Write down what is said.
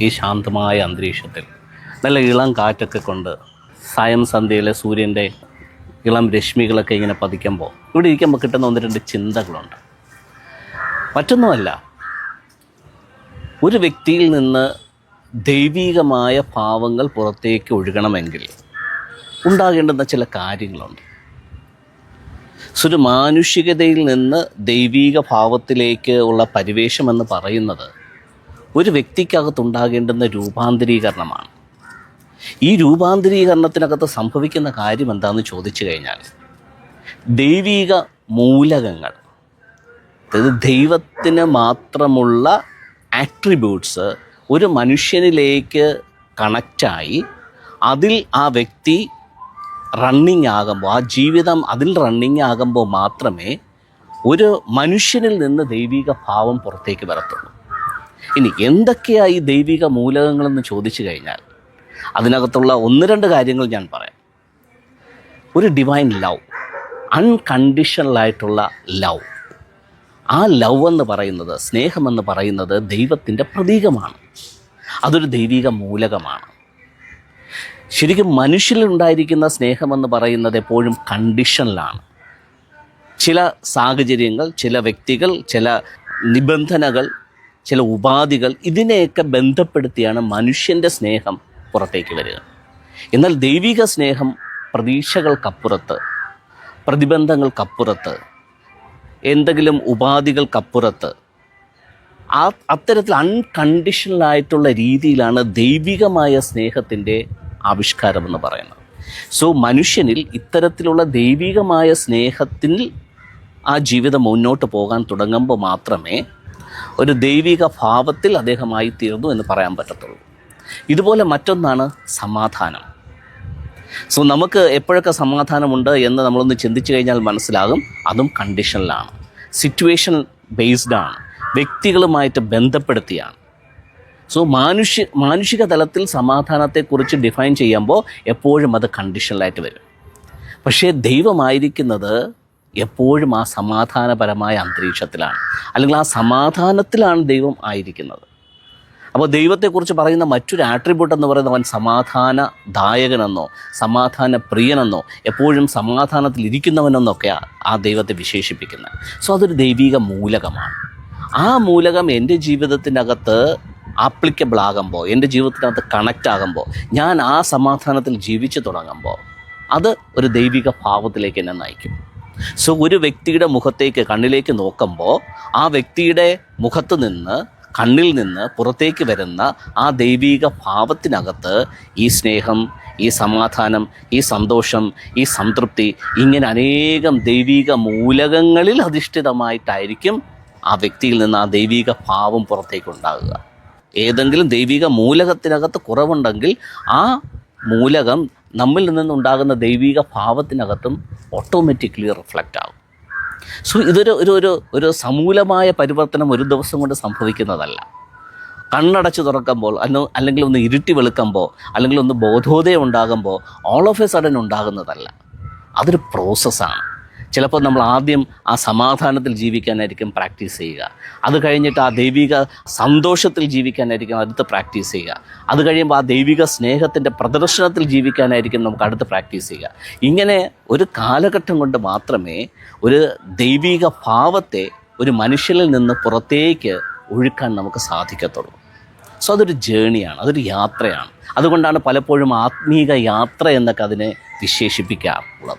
ഈ ശാന്തമായ അന്തരീക്ഷത്തിൽ നല്ല ഇളം കാറ്റൊക്കെ കൊണ്ട് സായം സന്ധ്യയിലെ സൂര്യന്റെ ഇളം രശ്മികളൊക്കെ ഇങ്ങനെ പതിക്കുമ്പോൾ ഇവിടെ ഇരിക്കുമ്പോൾ കിട്ടുന്ന ഒന്ന് രണ്ട് ചിന്തകളുണ്ട്. മറ്റൊന്നുമല്ല ഒരു വ്യക്തിയിൽ നിന്ന് ദൈവീകമായ ഭാവങ്ങൾ പുറത്തേക്ക് ഒഴുകണമെങ്കിൽ ഉണ്ടാകേണ്ടുന്ന ചില കാര്യങ്ങളുണ്ട്. ഒരു മാനുഷികതയിൽ നിന്ന് ദൈവീക ഭാവത്തിലേക്ക് ഉള്ള പരിവേഷം എന്ന് പറയുന്നത് ഒരു വ്യക്തിക്കകത്തുണ്ടാകേണ്ടുന്ന രൂപാന്തരീകരണമാണ്. ഈ രൂപാന്തരീകരണത്തിനകത്ത് സംഭവിക്കുന്ന കാര്യം എന്താണെന്ന് ചോദിച്ചു കഴിഞ്ഞാൽ ദൈവീക മൂലകങ്ങൾ അതായത് ദൈവത്തിന് മാത്രമുള്ള ആട്രിബ്യൂട്ട്സ് ഒരു മനുഷ്യനിലേക്ക് കണക്റ്റായി അതിൽ ആ വ്യക്തി റണ്ണിങ് ആകുമ്പോൾ ആ ജീവിതം അതിൽ റണ്ണിങ് ആകുമ്പോൾ മാത്രമേ ഒരു മനുഷ്യനിൽ നിന്ന് ദൈവിക ഭാവം പുറത്തേക്ക് വരത്തുള്ളൂ. ഇനി എന്തൊക്കെയാണ് ഈ ദൈവിക മൂലകങ്ങളെന്ന് ചോദിച്ചു കഴിഞ്ഞാൽ അതിനകത്തുള്ള ഒന്ന് രണ്ട് കാര്യങ്ങൾ ഞാൻ പറയാം. ഒരു ഡിവൈൻ ലവ് അൺകണ്ടീഷണലായിട്ടുള്ള ലവ് ആ ലവ് എന്ന് പറയുന്നത് സ്നേഹമെന്ന് പറയുന്നത് ദൈവത്തിന്റെ പ്രതീകമാണ്. അതൊരു ദൈവിക മൂലകമാണ്. ശരിക്കും മനുഷ്യരിലുണ്ടായിരിക്കുന്ന സ്നേഹമെന്ന് പറയുന്നത് എപ്പോഴും കണ്ടീഷനിലാണ് ചില സാഹചര്യങ്ങൾ ചില വ്യക്തികൾ ചില നിബന്ധനകൾ ചില ഉപാധികൾ ഇതിനെയൊക്കെ ബന്ധപ്പെടുത്തിയാണ് മനുഷ്യന്റെ സ്നേഹം പുറത്തേക്ക് വരിക. എന്നാൽ ദൈവിക സ്നേഹം പ്രതീക്ഷകൾക്കപ്പുറത്ത് പ്രതിബന്ധങ്ങൾക്കപ്പുറത്ത് എന്തെങ്കിലും ഉപാധികൾക്കപ്പുറത്ത് ആ അത്തരത്തിൽ അൺകണ്ടീഷണലായിട്ടുള്ള രീതിയിലാണ് ദൈവികമായ സ്നേഹത്തിന്റെ ആവിഷ്കാരമെന്ന് പറയുന്നത്. സോ മനുഷ്യനിൽ ഇത്തരത്തിലുള്ള ദൈവികമായ സ്നേഹത്തിൽ ആ ജീവിതം മുന്നോട്ട് പോകാൻ തുടങ്ങുമ്പോൾ മാത്രമേ ഒരു ദൈവിക ഭാവത്തിൽ അദ്ദേഹമായി തീർന്നു എന്ന് പറയാൻ പറ്റത്തുള്ളൂ. ഇതുപോലെ മറ്റൊന്നാണ് സമാധാനം. സോ നമുക്ക് എപ്പോഴൊക്കെ സമാധാനമുണ്ട് എന്ന് നമ്മളൊന്ന് ചിന്തിച്ചു കഴിഞ്ഞാൽ മനസ്സിലാകും. അതും കണ്ടീഷനിലാണ് സിറ്റുവേഷൻ ബേസ്ഡ് ആണ്. വ്യക്തികളുമായിട്ട് ബന്ധപ്പെടുത്തിയാണ്. സോ മാനുഷ്യ മാനുഷിക തലത്തിൽ സമാധാനത്തെക്കുറിച്ച് ഡിഫൈൻ ചെയ്യുമ്പോൾ എപ്പോഴും അത് കണ്ടീഷനിലായിട്ട് വരും. പക്ഷേ ദൈവമായിരിക്കുന്നത് എപ്പോഴും ആ സമാധാനപരമായ അന്തരീക്ഷത്തിലാണ്. അല്ലെങ്കിൽ ആ സമാധാനത്തിലാണ് ദൈവം ആയിരിക്കുന്നത്. അപ്പോൾ ദൈവത്തെക്കുറിച്ച് പറയുന്ന മറ്റൊരു ആട്രിബ്യൂട്ട് എന്ന് പറയുന്നത് അവൻ സമാധാന സമാധാനദായകനെന്നോ സമാധാന പ്രിയനെന്നോ എപ്പോഴും സമാധാനത്തിൽ ഇരിക്കുന്നവനെന്നൊക്കെയാണ് ആ ദൈവത്തെ വിശേഷിപ്പിക്കുന്നത്. സോ അതൊരു ദൈവിക മൂലകമാണ്. ആ മൂലകം എന്റെ ജീവിതത്തിനകത്ത് ആപ്ലിക്കബിൾ ആകുമ്പോൾ എന്റെ ജീവിതത്തിനകത്ത് കണക്റ്റ് ആകുമ്പോൾ ഞാൻ ആ സമാധാനത്തിൽ ജീവിച്ചു തുടങ്ങുമ്പോൾ അത് ഒരു ദൈവിക ഭാവത്തിലേക്ക് എന്നെ നയിക്കും. സോ ഒരു വ്യക്തിയുടെ മുഖത്തേക്ക് കണ്ണിലേക്ക് നോക്കുമ്പോൾ ആ വ്യക്തിയുടെ മുഖത്ത് നിന്ന് കണ്ണിൽ നിന്ന് പുറത്തേക്ക് വരുന്ന ആ ദൈവീക ഭാവത്തിനകത്ത് ഈ സ്നേഹം ഈ സമാധാനം ഈ സന്തോഷം ഈ സംതൃപ്തി ഇങ്ങനെ അനേകം ദൈവീക മൂലകങ്ങളിൽ അധിഷ്ഠിതമായിട്ടായിരിക്കും ആ വ്യക്തിയിൽ നിന്ന് ആ ദൈവീക ഭാവം പുറത്തേക്ക് ഉണ്ടാകുക. ഏതെങ്കിലും ദൈവിക മൂലകത്തിനകത്ത് കുറവുണ്ടെങ്കിൽ ആ മൂലകം നമ്മിൽ നിന്നുണ്ടാകുന്ന ദൈവിക ഭാവത്തിനകത്തും ഓട്ടോമാറ്റിക്കലി റിഫ്ലക്റ്റ് ആകും. സോ ഇതൊരു ഒരു ഒരു ഒരു സമൂലമായ പരിവർത്തനം ഒരു ദിവസം കൊണ്ട് സംഭവിക്കുന്നതല്ല. കണ്ണടച്ച് തുറക്കുമ്പോൾ അല്ല അല്ലെങ്കിൽ ഒന്ന് ഇരുട്ടി വെളുക്കുമ്പോൾ അല്ലെങ്കിൽ ഒന്ന് ബോധോദയം ഉണ്ടാകുമ്പോൾ ഓൾ ഓഫ് എ സഡൻ ഉണ്ടാകുന്നതല്ല. അതൊരു പ്രോസസ്സാണ് ചിലപ്പോൾ നമ്മൾ ആദ്യം ആ സമാധാനത്തിൽ ജീവിക്കാനായിരിക്കും പ്രാക്ടീസ് ചെയ്യുക. അത് കഴിഞ്ഞിട്ട് ആ ദൈവിക സന്തോഷത്തിൽ ജീവിക്കാനായിരിക്കും അടുത്ത് പ്രാക്ടീസ് ചെയ്യുക. അത് കഴിയുമ്പോൾ ആ ദൈവിക സ്നേഹത്തിന്റെ പ്രദർശനത്തിൽ ജീവിക്കാനായിരിക്കും നമുക്ക് അടുത്ത് പ്രാക്ടീസ് ചെയ്യുക. ഇങ്ങനെ ഒരു കാലഘട്ടം കൊണ്ട് മാത്രമേ ഒരു ദൈവിക ഭാവത്തെ ഒരു മനുഷ്യനിൽ നിന്ന് പുറത്തേക്ക് ഒഴുക്കാൻ നമുക്ക് സാധിക്കത്തുള്ളൂ. സോ അതൊരു ജേണിയാണ് അതൊരു യാത്രയാണ്. അതുകൊണ്ടാണ് പലപ്പോഴും ആത്മീക യാത്ര എന്നൊക്കെ അതിനെ വിശേഷിപ്പിക്കാറുള്ളത്.